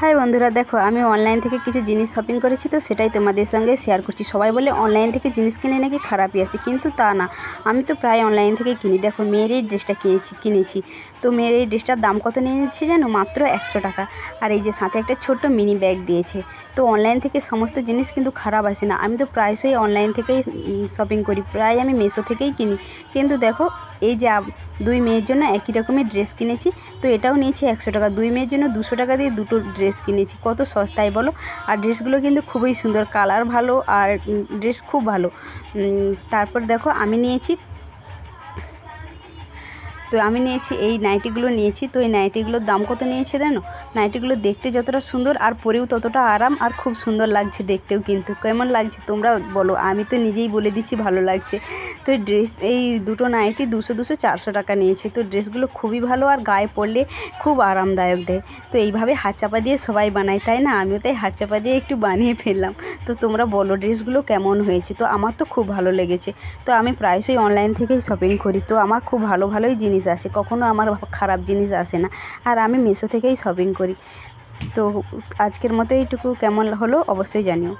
High বন্ধুরা, দেখো, আমি অনলাইন থেকে কিছু জিনিস শপিং করেছি, তো সেটাই তোমাদের সঙ্গে শেয়ার করছি। সবাই বলে অনলাইন থেকে জিনিস কিনে নাকি খারাপই আসে কিন্তু তা না। আমি তো প্রায় অনলাইন থেকেই কিনি। দেখো, মেয়ের এই ড্রেসটা কিনেছি কিনেছি। তো মেয়ের এই ড্রেসটার দাম কত নিয়েছে জানো? মাত্র একশো টাকা। আর এই যে সাথে একটা ছোট্ট মিনি ব্যাগ দিয়েছে। তো অনলাইন থেকে সমস্ত জিনিস কিন্তু খারাপ আসে না। আমি তো প্রায়শই অনলাইন থেকেই শপিং করি। প্রায় আমি মিশো থেকেই কিনি। কিন্তু দেখো এই যে দুই মেয়ের জন্য একই রকমের ড্রেস কিনেছি, তো এটাও নিয়েছি একশো টাকা। দুই মেয়ের জন্য দুশো টাকা দিয়ে দুটো ড্রেস কিনেছি। কত সস্তায় বলো? আর ড্রেসগুলো কিন্তু খুবই সুন্দর কালার ভালো আর ড্রেস খুব ভালো। তারপর দেখো আমি নিয়েছি তো আমি নিয়েছি, এই নাইটিগুলো নিয়েছি। তো এই নাইটিগুলোর দাম কত নিয়েছে জানো? নাইটিগুলো দেখতে যতটা সুন্দর আর পরেও ততটা আরাম আর খুব সুন্দর লাগছে দেখতেও কিন্তু। কেমন লাগছে তোমরা বলো, আমি তো নিজেই বলে দিচ্ছি ভালো লাগছে। তো ড্রেস, এই দুটো নাইটি দুশো দুশো চারশো টাকা নিয়েছে। তো ড্রেসগুলো খুবই ভালো আর গায়ে পরলে খুব আরামদায়ক দেয়। তো এইভাবে হাত চাপা দিয়ে সবাই বানায়, তাই না? আমিও তাই হাত চাপা দিয়ে একটু বানিয়ে ফেললাম। তো তোমরা বলো ড্রেসগুলো কেমন হয়েছে? তো আমার তো খুব ভালো লেগেছে। তো আমি প্রায়শই অনলাইন থেকেই শপিং করি। তো আমার খুব ভালো ভালোই জিনিস জিনিস আসে, কখনো আমার খারাপ জিনিস আসে না। আর আমি মিশো থেকেই শপিং করি। তো আজকের মতো এইটুকু, কেমন হলো অবশ্যই জানিও।